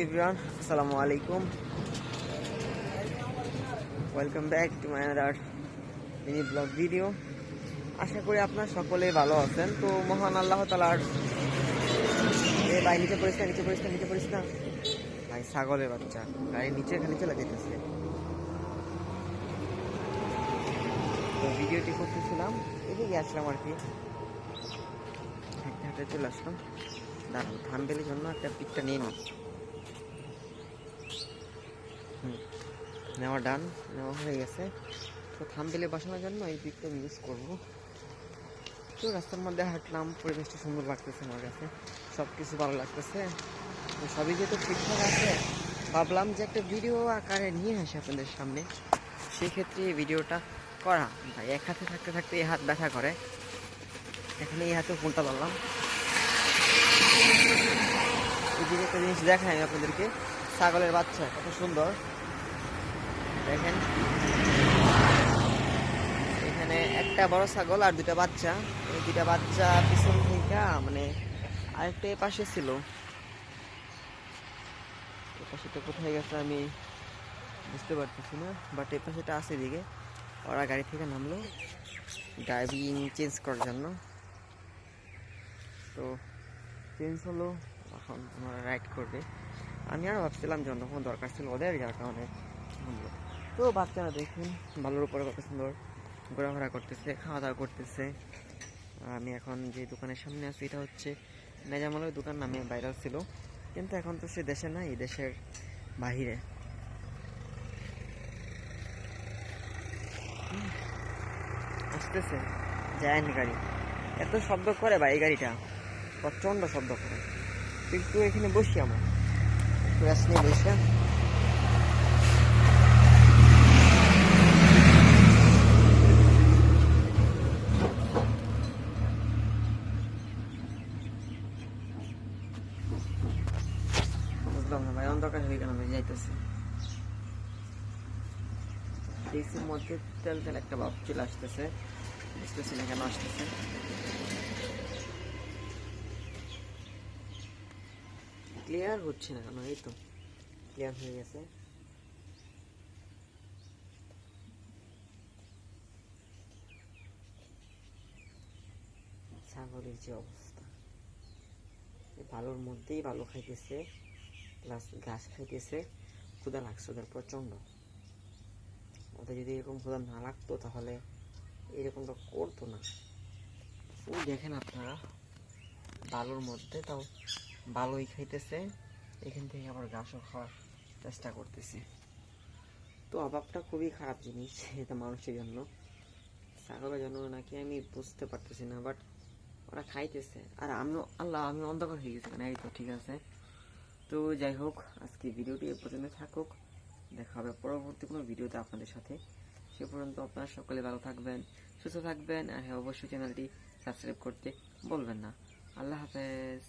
Everyone আসসালামু আলাইকুম welcome back to my other mini blog video আশা করি আপনার সকলে ভালো আছেন। তো মহান আল্লাহ তালার এ ভাই, নিচে পড়িস না, নিচে পড়িস না, নিচে পড়িস না। ভাই, ছাগলের বাচ্চা। গাড়ির নিচে খালি চলে যেতেছে। তো ভিডিওটি করতেছিলাম, এদিকে আসলাম আর কি। হাঁটতে হাঁটতে চলে আসলাম। দাঁড়ান, থামবেলের জন্য একটা পিকটা নিয়ে নিই। নেওয়া ডান নেওয়া হয়ে গেছে। তো থামবেলে বসানোর জন্য এই পিকটা আমি ইউজ করব। তো রাস্তার মধ্যে হাঁটলাম, পরিবেশটা সুন্দর লাগতেছে আমার কাছে। সব কিছু ভালো লাগতেছে। তো সবই যেহেতু ঠিকঠাক আছে, ভাবলাম যে একটা ভিডিও আকারে নিয়ে আসি আপনাদের সামনে। সেক্ষেত্রে এই ভিডিওটা করা। ভাই, এক হাতে থাকতে থাকতে এই হাত ব্যথা করে। এখানে এই হাতে ফোনটা ধরলাম। এদিকে একটা জিনিস দেখাই আমি আপনাদেরকে। ছাগলের বাচ্চা, কত সুন্দর। দেখেন। এখানে একটা বড় ছাগল আর দুটা বাচ্চা। এই দুটা বাচ্চা পিছন থেকে মানে আরেকটা পাশে ছিল। এ পাশেটা কোথায় গেছে আমি বুঝতে পারতেছি না বাট এ পাশেটা আছে এদিকে। ওরা গাড়ি থেকে নামলো ড্রাইভিং চেঞ্জ করার জন্য। তো চেঞ্জ হলো, এখন ওনারা রাইড করবে। আমি আর ভাবছিলাম যে অন্য কোনো দরকার ছিল ওদের, যার কারণে নামলো। তো বাচ্চারা দেখুন ভালোর উপরে কত সুন্দর ঘোরাফেরা করতেছে খাওয়া দাওয়া করতেছে আমি এখন যে দোকানের সামনে আছি, এটা হচ্ছে নেজামালের দোকান নামে ভাইরাল ছিল। কিন্তু এখন তো সে দেশে নাই দেশের বাহিরে। আসতেছে জায়ান্ট গাড়ি। এত শব্দ করে ভাই এই গাড়িটা, প্রচণ্ড শব্দ করে। কিন্তু এখানে বসি আমরা। রেস্ট নিয়ে বসে বুঝলাম না ভাই অন্ধকার হয়ে যাইতেছে। ডিসির মধ্যে তেল তেল একটা ভাব চলে আসতেছে। বুঝতেছি না কেন আসতেছে। ক্লিয়ার হচ্ছে না কেন? এই তো ক্লিয়ার হয়ে গেছে। ছাগলের যে অবস্থা। ভালোর মধ্যেই ভালো খাইতেছে। প্লাস ঘাস খাইতেছে ক্ষুদা লাগছে ওদের প্রচণ্ড। ওদের যদি এরকম ক্ষুদা না লাগতো তাহলে এরকমটা করতো না। ওই দেখেন আপনারা, বালুর মধ্যে তাও ভালোই খাইতেছে। এখান থেকে আবার ঘাসও খাওয়ার চেষ্টা করতেছে। তো অভাবটা খুবই খারাপ জিনিস এটা মানুষের জন্য। ছাগলের জন্য নাকি আমি বুঝতে পারতেছি না বাট ওরা খাইতেছে। আর আমিও, আল্লাহ, আমি অন্ধকার হয়ে গেছি মানে এই তো ঠিক আছে। তো যাই হোক, আজকে ভিডিওটি এ পর্যন্ত থাকুক। দেখা হবে পরবর্তী কোনো ভিডিওতে আপনাদের সাথে। সে পর্যন্ত আপনারা সকলে ভালো থাকবেন, সুস্থ থাকবেন, আর হ্যাঁ অবশ্যই চ্যানেলটি সাবস্ক্রাইব করতে বলবেন না। আল্লাহ হাফেজ।